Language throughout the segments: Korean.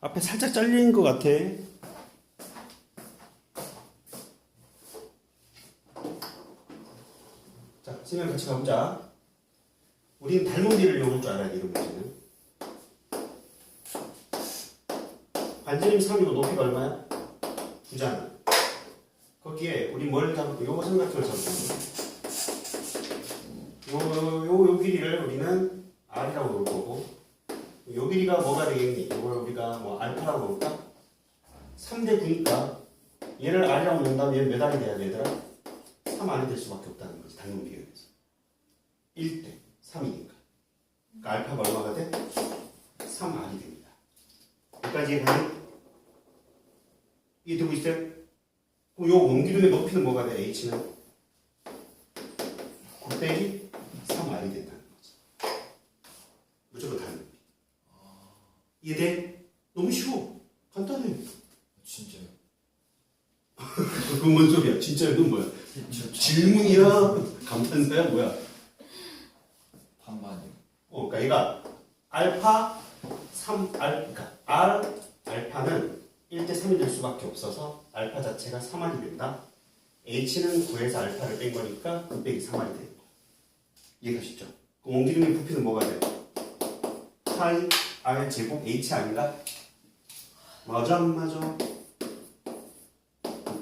앞에 살짝 잘린 것 같아. 자, 생각 같이 가보자. 우리는 닮은 비를 이용할 줄 알아야 돼, 이런 문제는. 반지름 3이고 높이가 얼마야? 9잖아. 거기에 우리 뭘 잡고 요거 삼각형을 잡고 요, 요, 요, 요 길이를 우리는 R이라고 놓을 거고 요 길이가 뭐가 되겠니? 이걸 우리가 뭐 알파라고 놓을까? 3대 9니까 얘를 R이라고 놓는다면 얘는 몇 R이 돼야 되더라? 3 R이 될 수밖에 없다는 거지 닮은 비교에서 1대 3이니까 그러니까 알파가 얼마가 돼? 3 R이 됩니다 여기까지 이해가니? 이해되고 있어요? 그럼 요 원기둥의 높이는 뭐가 돼? H는? 곱빼기 3R이 된다는 거지 무조건 다른 높이 이해돼? 너무 쉬워 간단해 진짜요? 그건 뭔 소리야 진짜 이건 뭐야 저 질문이야 감탄사야 뭐야 반반이요. 어, 그러니까 얘가 알파 3 알, 그러니까 R 알파는 1대 3이 될 수밖에 없어서 알파 자체가 3알이 된다. H는 9에서 알파를 뺀 거니까 9 빼기 3알이 되는 거야. 이해가 쉽죠? 그럼 옹기둥의 부피는 뭐가 돼? 파이 R 제곱 H 아닌가? 맞아 안 맞아?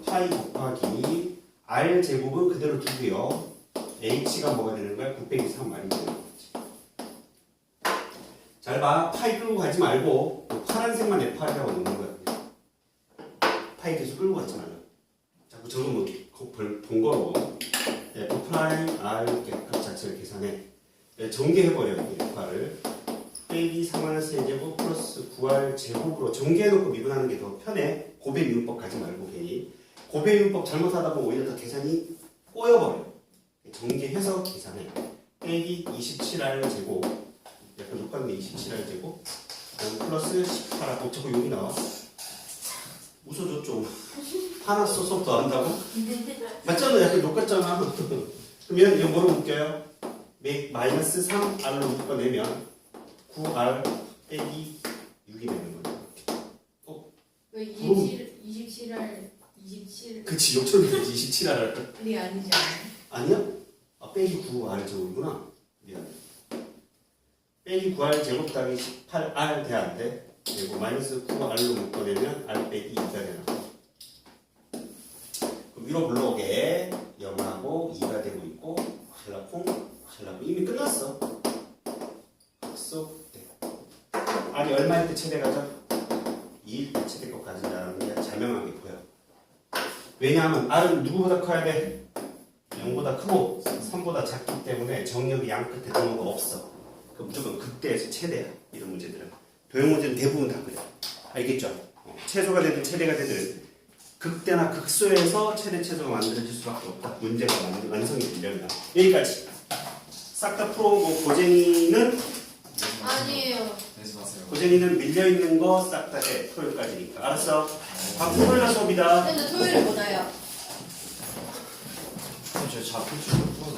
파이 곱하기 R 제곱은 그대로 두고요. H가 뭐가 되는 거야? 9 빼기 3알이 되는 거지. 잘 봐. 파이 끌고 가지 말고 그 파란색만 F8이라고 넣는 거야. 파이 계속 끌고 가지 말라. 자꾸 저거 뭐 번거로워. F 프라임 R 값 자체를 계산해. 네, 전개해버려 이 F를. 빼기 3R 세제곱 플러스 9R 제곱으로 전개해놓고 미분하는 게 더 편해. 고배 미분법 가지 말고 괜히. 고배 미분법 잘못하다 보면 오히려 더 계산이 꼬여버려. 전개해서 계산해. 빼기 27R 제곱 약간 똑같네 27R 제곱 플러스 18R 어 자꾸 여기 나와 웃어줘 좀 화났어 수업도 안 한다고? 맞잖아 약간 똑같잖아 그러면 이거 뭐로 묶여요? 매- 마이너스 3R로 묶어내면 9R 빼기 6이 되는 거예요 왜 27, 27할 27이 그치 되지 27R 아니지 않아요? 아니야? 아 빼기 9R 제곱이구나. 미안 빼기 9R 제곱 더하기 18R 돼야 안 돼? 그리고 마이너스 9R로 묶어내면 R 빼기 2가 되나? 그럼 위로 물러오게 0하고 2가 되고 있고 헬라콩? 헬라콩. 이미 끝났어. 학 R이 얼마일 때 최대 가죠? 2일 때 최대값 가진다는 게 자명하게 보여 왜냐하면 R은 누구보다 커야 돼? 0보다 크고 3보다 작기 때문에 정력이 양 끝에 번호가 없어. 그 무조건 극대에서 최대야. 이런 문제들은. 도형 문제는 대부분 다 그래. 알겠죠? 어, 최소가 되든 최대가 되든 극대나 극소에서 최대 최소가 만들어질 수밖에 없다. 문제가 완- 완성이 되려면 여기까지. 싹 다 풀어오고 고쟁이는 아니에요. 내지 마세요. 고쟁이는 밀려 있는 거 싹 다 해. 토요일까지니까. 알았어. 박수벌라 수업이다. 근데 토요일에 못 와요. 저 잡힐 줄